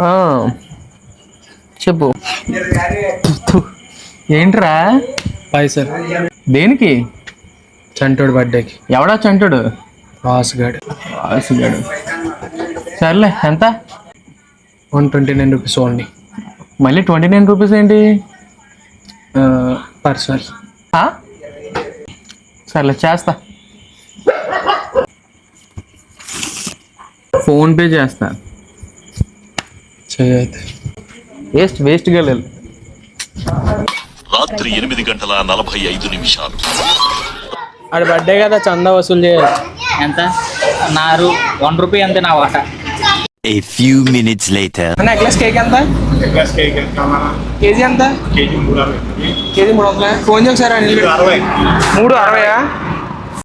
ఆ, చెప్పు. ఏంట్రా? పైసలు దేనికి? చంటోడు బర్త్డేకి. ఎవడా చంటుడు? వాసుగాడు ఆసిగాడు సర్లే ఎంత? One twenty nine rupees only. మళ్ళీ ట్వంటీ నైన్ రూపీస్ ఏంటి? పర్సనల్? సర్లే చేస్తా. ఫోన్ పే చేస్తా. చేయైతే వేస్ట్ వేస్ట్గా లేదు. రాత్రి ఎనిమిది గంటల నలభై ఐదు నిమిషాలు. ఆడి బర్త్డే కదా చందా వసూలు చేయాలి. ఎంత? నా రూ వన్ రూపీ అంతే నా వాటా. A few minutes later. Necklace cake ఎంత? కేజీ ఎంత? కేజీ మూడు వందల? ఫోన్ చేసి ఒకసారి అనిల్ మూడు అరవయా?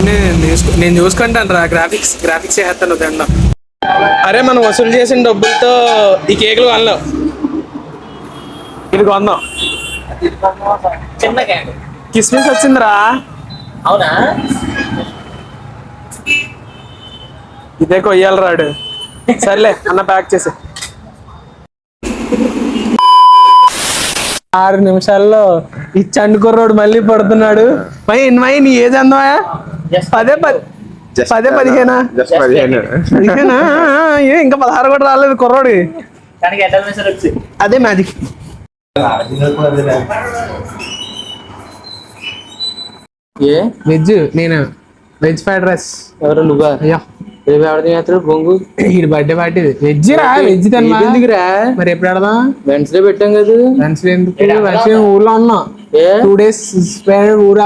నేను నేను చూసుకుంటాను రా గ్రాఫిక్స్ గ్రాఫిక్స్ చేస్తాను దండ. అరే మనం వసూలు చేసిన డబ్బులతో ఈ కేకులు కొనలేం. ఇది కొందాం. చిన్న కిస్మిస్ వచ్చిందిరా. అవునా? ఇదే కొయ్యాలి రాడు. సర్లే అన్న ప్యాక్ చేసి ఆరు నిమిషాల్లో ఈ చండుకుర్రోడు మళ్ళీ పడుతున్నాడు. మై మై నీ ఏజ్ అందమా పదే పది పదే పదిహేనా? పదిహేనా. ఇంకా పదహారు కూడా రాలేదు కుర్రోడు. అదే మ్యాజిక్. ఏ? వెజ్ నేను వెజ్ ఫ్రైడ్ రైస్. ఎవరు నువ్వా? అయ్యా. రేపు ఎవరిది చేస్తాడు బొంగు? ఈ బర్త్డే పార్టీ వెజ్ రా? వెజ్ ఎందుకురా? మరి ఎప్పుడు ఆడదాం వెన్స్డే పెట్టాం కదా. వెన్స్డే ఎందుకు? వెన్స్డే ఊర్లో ఉన్నాం ఏ? టూ డేస్ ఊరు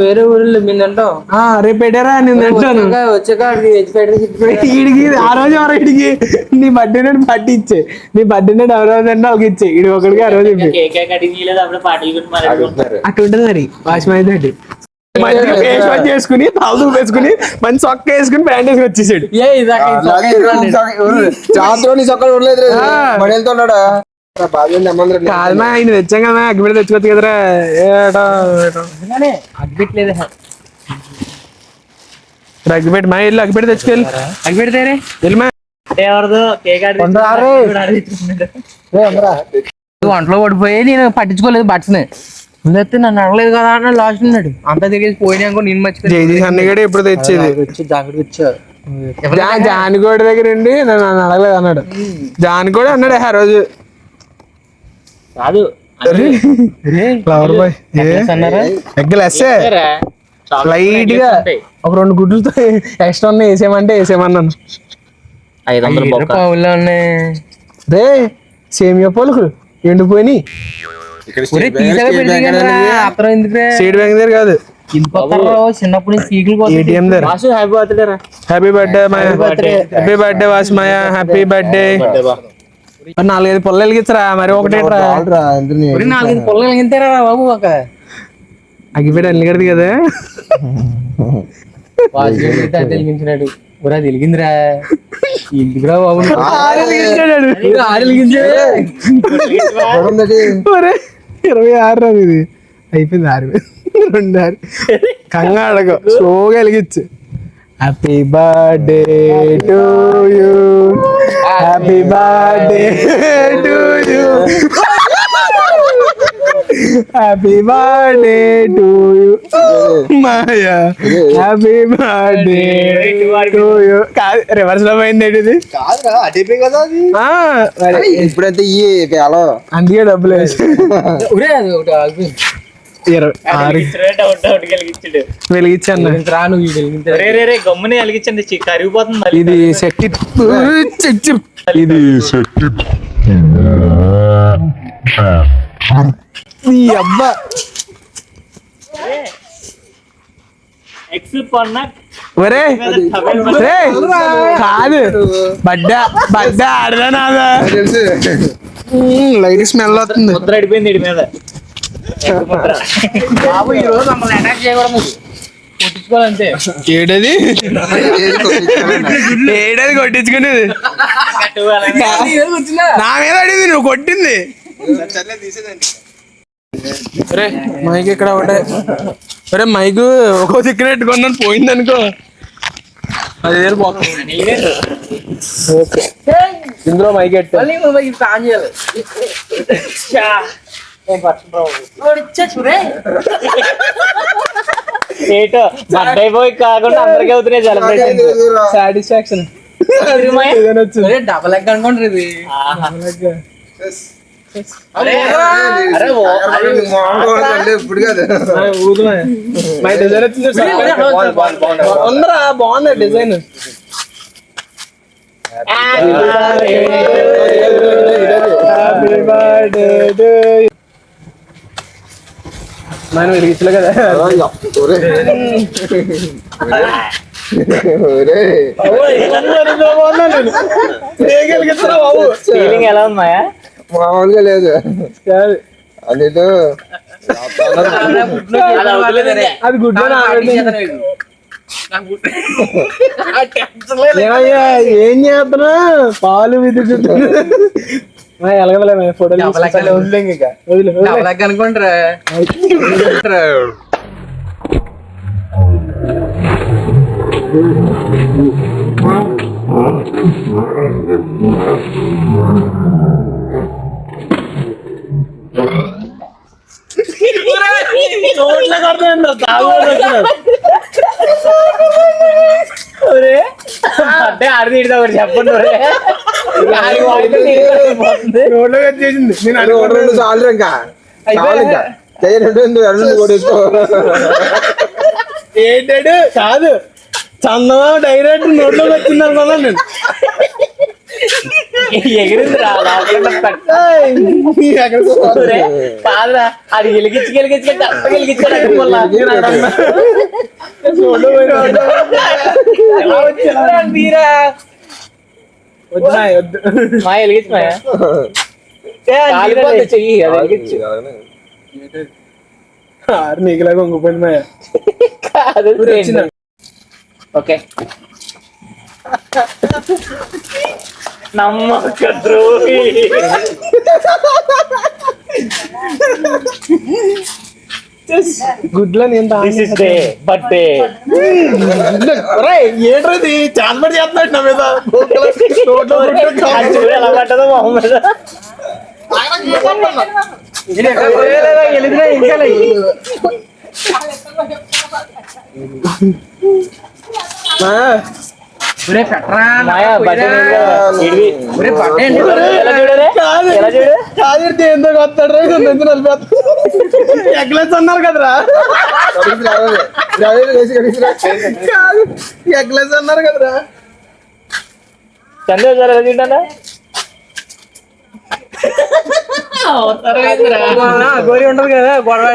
వేరే ఊరిలో మేము తింటాం. ఆ, రేపు పెట్టారా? నేను తింటాను. వచ్చాక ఈడికి ఆ రోజు ఎవరో ఇడికి నీ బర్త్డే నాడు పార్టీ ఇచ్చే. నీ బర్త్డే నాడు ఎవరో అంటే ఇచ్చే. ఇడి ఒకడికి ఆ రోజు అట్లా ఉంటుంది మరి. వాచ్మెన్ తోటి మంచిగా ఫేస్ వాష్ చేసుకుని తాళ్ళు వేసుకుని మంచి సొక్క వేసుకుని ప్యాంట్ వేసుకుని వచ్చేసాడు ఏ ఇదాక చాత్రోని సొక్కలు ఉండలేదు ఆ. మరి వెళ్తున్నాడా బాగా అమ్మందరం కాదు మా ఆయన తెచ్చాం కదా అగ్గిపెట్టి తెచ్చుకోవచ్చు కదరా అగ్గిట్లేదు అగ్గిపెట్టి మా ఇల్లు అగ్గిపెట్టి తెచ్చుకెళ్ళి పెడితేరే వెళ్ళి మా ఎవరిదో కేక్ వంటలో పడిపోయి నేను పట్టించుకోలేదు బట్స్ని ముందైతే నన్ను అడగలేదు కదా అన్న లాస్ట్ ఉన్నాడు. అంతా తిరిగేసి పోయినా అనుకో నేను మర్చిపోయి జైజీ అన్నగడే ఇప్పుడు తెచ్చేది? వచ్చి జాకెట్ జానికోడి దగ్గర ఉండి నన్ను అడగలేదు అన్నాడు. జానికోడి అన్నాడు ఆ రోజు. కాదు. ఫ్లవర్ బాయ్ ఎగ్గలేస్తే లైట్గా ఒక రెండు గుడ్లతో ఎక్స్ట్రా ఉన్నాయి వేసేయమంటే వేసేయమన్నాను. ఐదు వందల ఉన్నాయి. రే సేమియా పలుకులు ఎండిపోయి సీడ్ బ్యాంక్ దగ్గర కాదు. చిన్నప్పుడు ఏటీఎం దగ్గర. వాసు హ్యాపీ బర్త్డే రా. Happy birthday Maya. Happy birthday వాసుమాయ happy birthday నాలుగైదు పొల్ల వెలిగించరా? మరి ఒరే నాలుగైదు పొలం వెలిగింతారా బాబు ఒక? అగ్గిపెట్టి అల్లి కడది కదా. వాసు వెలిగించినాడు? ఒరే అది వెలిగిందిరా. ఎందుకురా బాబు? ఆరు వెలిగించాడు. ఆరు వెలిగించాడు. ఇరవై ఆరు రాదు ఇది అయిపోయింది ఆరు రెండు ఆరు కంగాడకు స్లోగా వెలిగించు happy birthday to you happy birthday to you happy birthday to you Maya happy birthday to you రివర్స్లో పోయింది ఇది కాదురా అడిపే కదా అది. ఇప్పుడైతే ఈ పేలో అందుకే డబ్బులు వేసి. ఒరే అది ఒకటి ఇది వెలిగించాడు రే రే రే గమ్ముని కలిగించండి చి- కరిగిపోతుంది మళ్ళీ. ఇది శక్తి ఇది శక్తి అబ్బా ఒరే కాదు. బడ్డా బడ్డా ఆడదా నాదా తెలుసు లైట్ స్మెల్ వస్తుంది. ముద్ర అడిపోయింది ఇడి మీద. బాబు ఈ రోజు మమ్మల్ని అటాక్ చేయకూడదు. కొట్టించుకోవాలంతే. ఏడది? ఏడది కొట్టించుకునేది? నా మీద అడిగింది నువ్వు కొట్టింది. ఒరే మైక్ ఇక్కడ ఒకటే? ఒరే మైక్ ఒక్కో దిక్కున పెట్టుకున్నాను పోయింది అనుకో పదివేలు పోతుంది ఓకే ఇందులో మైక్ పెట్టు ఏటో బర్త్డే అయిపోయి కాకుండా అందరికీ అవుతున్నాయి సెలబ్రేషన్ సాటిస్ఫాక్షన్ డబల్ ఎగ్ అనుకోండి ఇది ఉందరా బాగుంది డిజైన్. మనం వెలిగించలే కదా. ఫీలింగ్ ఎలా ఉందాయా మామూలుగా లేదు కాదు. అదేదో అది అవుతలేదరే. అది గుడ్ నాకు ఆల్రెడీ పార్టీ చేతనే లేదు. నాకు గుడ్. ఆ టెన్షన్ లేదు. ఏమయ్యా ఏం చేస్తున్నా పాలు విద్యుత్ ఎలగదలే ఫోటోలు డబల్ ఎగ్ తీసుకుంటా. వదిలే ఇంకా వదిలే వదిలే. డబల్ ఎగ్ అనుకోండిరా అంటే ఆడి తీడదా ఒకటి చెప్పండి ఒరే. ఆడి వాయిదా తీయకపోతుంది. రోడ్లోకి వచ్చేసింది నేను అది ఒకటి రెండు చాలు ఇంకా చాలు ఇంకా చెయ్యి రెండు రెండు రెండు కొడేసుకో ఏంటాడు కాదు చందమా డైరెక్ట్ నోట్లోకి వచ్చింది అనుకున్నాను నేను ఎగిరింది రా లోపల పెట్ట. ఏయ్, ఎక్కడికి పోవాలి? ఒరే, కాదురా అది గెలిగించి గెలిగించి అంత గెలిగించాడు మీరా? వద్దు. మా వెలిగించి మాయా చెయ్యి అది వెలిగించు. ఆరు నీకులాగా వంగిపోయింది మాయ. కాదు వచ్చిందా? ఓకే. నమ్మక ద్రోహి గుడ్లో నేను దిస్ ఇస్ డే బర్త్డే ఏంట్రది చాలా పడి చేస్తున్నాడు నా మీద. ఎలా పట్టదో మొహం మీద నేను ఎక్కడ పోయలేదా? వెళ్ళిదిరా ఇంకా. ఒరే పెట్టరా ఒరే కాదు వస్తాడు ఎగ్లెస్ అన్నారు కదరా? కాదు ఎగ్లెస్ అన్నారు కదరా? చంద్ర సార్ ఎలా గోరి ఉంటది కదా గొడవ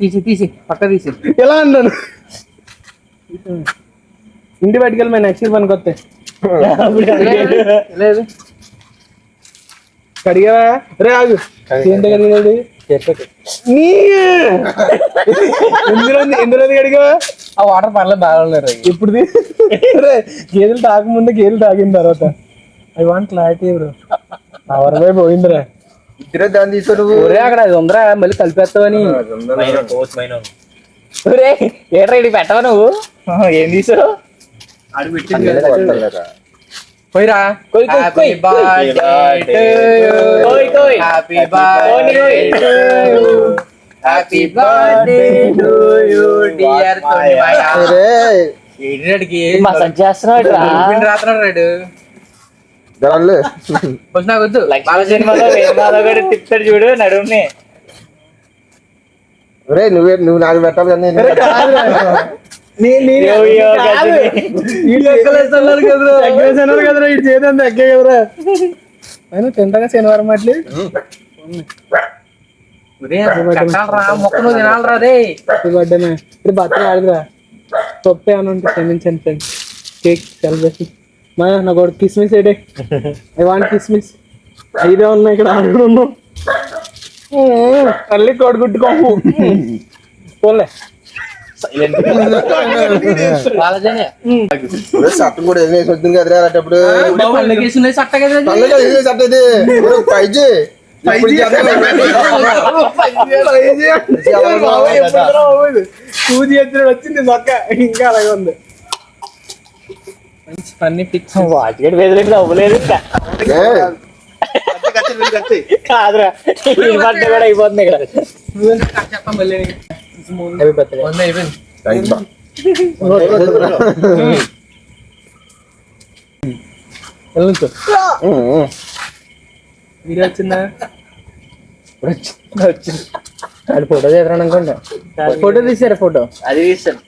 తీసి తీసి పక్క తీసి. ఎలా అన్నాను? ఇంటి బయటికి వెళ్ళి నెక్స్ట్ ఇయర్ పనికి వస్తే. లేదు. కడిగావా? రే ఆగు. ఏంటి కడిగాడు నీ! ఎందులో ఎందులో కడిగావా? ఆ వాటర్ పర్లేదు బాగాలేదు ఇప్పుడు రే గేదెలు తాగముందు గేదెలు తాగిన తర్వాత. I want clarity bro. Power by పోయిందిరా ఇద్దరే దాన్ని తీసుకో ఒరే అక్కడ అది ఉందరా. మళ్ళీ కలిపేస్తావని. ఒరే ఏట్రా ఇడి పెట్టవా నువ్వు? ఏం తీసావు? పోయిరా కొయ్, కొయ్, హ్యాపీ కొయ్. బర్త్డే కోయ్, కోయ్. Happy birthday happy birthday to you dear తోని మాయా రే ఏంటికి మా సంచి చేస్తున్నావు రాత్రాడు రాడు దానిలో వచ్చి నాకు వద్దు. లక్ష్మణ సినిమాలో వేమాలో కూడా తిప్పుతాడు చూడు నడుముని. నువ్వే నువ్వు నాకు పెట్టాలి కాదు. కదరా. ఇటు అయినా తింటాగా శనివారం అట్లే? ఒరే కట్టాలరా మొక్క నువ్వు తినాలరా రే. బర్త్డేనా ఇప్పుడు బర్త్డే ఆడదురా తప్పే అని ఉంటే క్షమించండి ఫ్రెండ్స్. Cake celebration. మా నా కూడా కిస్మిస్ ఏడే? ఐ వాంట్ కిస్మిస్. ఐదే ఉన్నాయి ఇక్కడ ఆరు ఉన్నాం తల్లి కొడుకుట్టుకోము పోలే కూడా కదరా అలాంటప్పుడు చట్ట కదా ఇది వచ్చింది మొక్క ఇంకా అలాగే ఉంది మంచి అవ్వలేదు కాదురా కూడా అయిపోతుంది ఇక్కడ చెప్పాం మళ్ళీ హ్యాపీ బర్త్డే వంద అయిపోయింది థాంక్స్ బా. వెళ్ళొచ్చు ఉమ్, ఉమ్. వీడియో వచ్చిందా వచ్చింది అది ఫోటో తీద్దాం అనుకోండి ఫోటో తీసారా ఫోటో అది తీస్తాను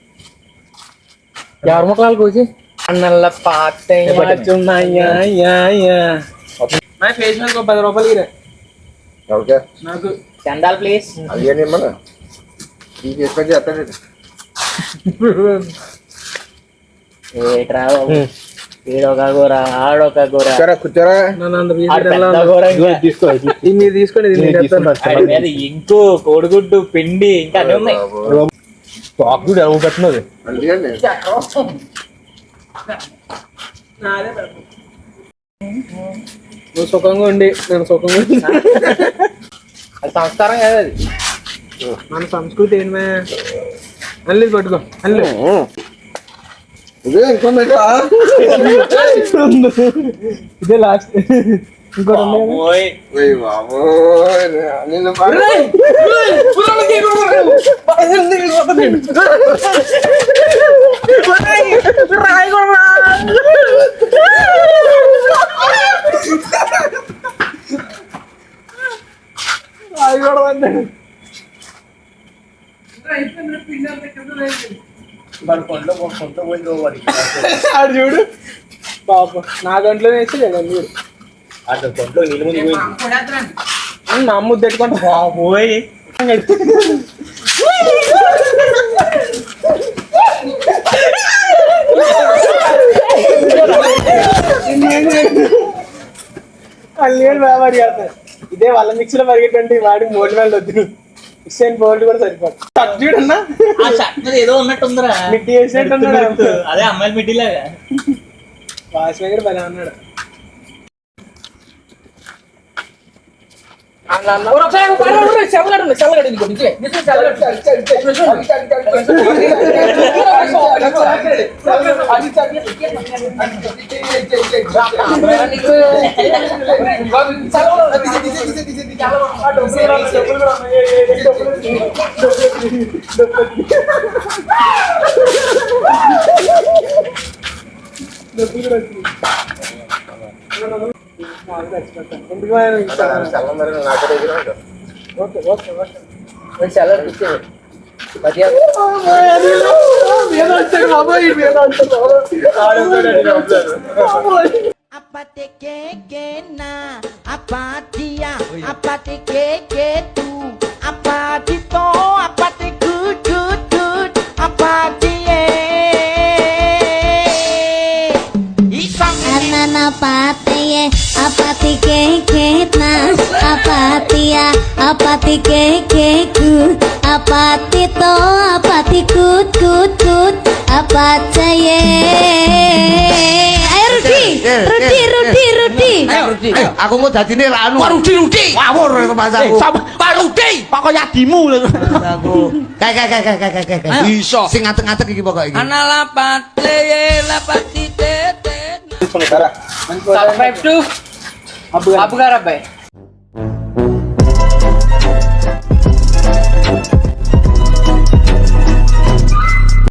ఎవరి ముఖాలు కూసి అన్నల్ల పాత నా ఫేస్ మీద ఒక పది రూపాయలు ఇరా ఓకే నాకు చందాల్ ప్లీజ్ అది ఈ చేసుకొని చేస్తాడు ఏట్రా బాబు ఈడొక కూర ఆడొక కూర కూర్చోరా. ఇది మీరు తీసుకోండి ఇంకు కోడిగుడ్డు పిండి ఇంకా అన్ని ఉన్నాయి నువ్వు సుఖంగా ఉండి నేను సుఖంగా సంస్కారం కదా అది మన సంస్కృతి ఏంటమే అల్లి పట్టుకో అల్లి ఉమ్. ఇదే ఇంకో మెట్రా ఇదే లాస్ట్ ఇంకోటి ఉంది కదా? ఓయ్ బాబోయ్ నిన్ను బాగా ఆడు చూడు. పాప. నా గంటలో వేసి చూడు. అటు కొంట్లో నీళ్ళు ముందు పోయింది. ముద్దు పెట్టుకుంటా ఓయ్ పల్లెలు బాగా పరిగెడతారు ఇదే వాళ్ళ మిక్సీలో పరిగెట్టండి వాడి మోటి వాళ్ళు వద్దు ఇస్సేన్ బోల్డ్ కూడా సరిపోదు. షర్ట్ చూడన్నా? ఆ షర్ట్ మీద ఏదో ఉన్నట్టుందిరా. మిడ్డీ వేసినట్టు అదే అమ్మాయిల మిడ్డీలాగా వాష్ దగ్గర భలే ఉన్నాడు. ఎందుకు Apate que que tu, ya apa ti kekeku apa ti to apa ti kut kut kut apa caye ayo Rudi anu. Rudi. Rudi. Eh, Rudi. Aku mau jadi nih lanu Pak Rudi Rudi. Itu karo aku. Pak Rudi. Pokoke adimu aku. Kaya kaya kaya kaya kaya kaya bisa. Sing ngatek-ngatek ini anak lapat leye lapat lapati tete subscribe tuh apa apa karabai Thank you.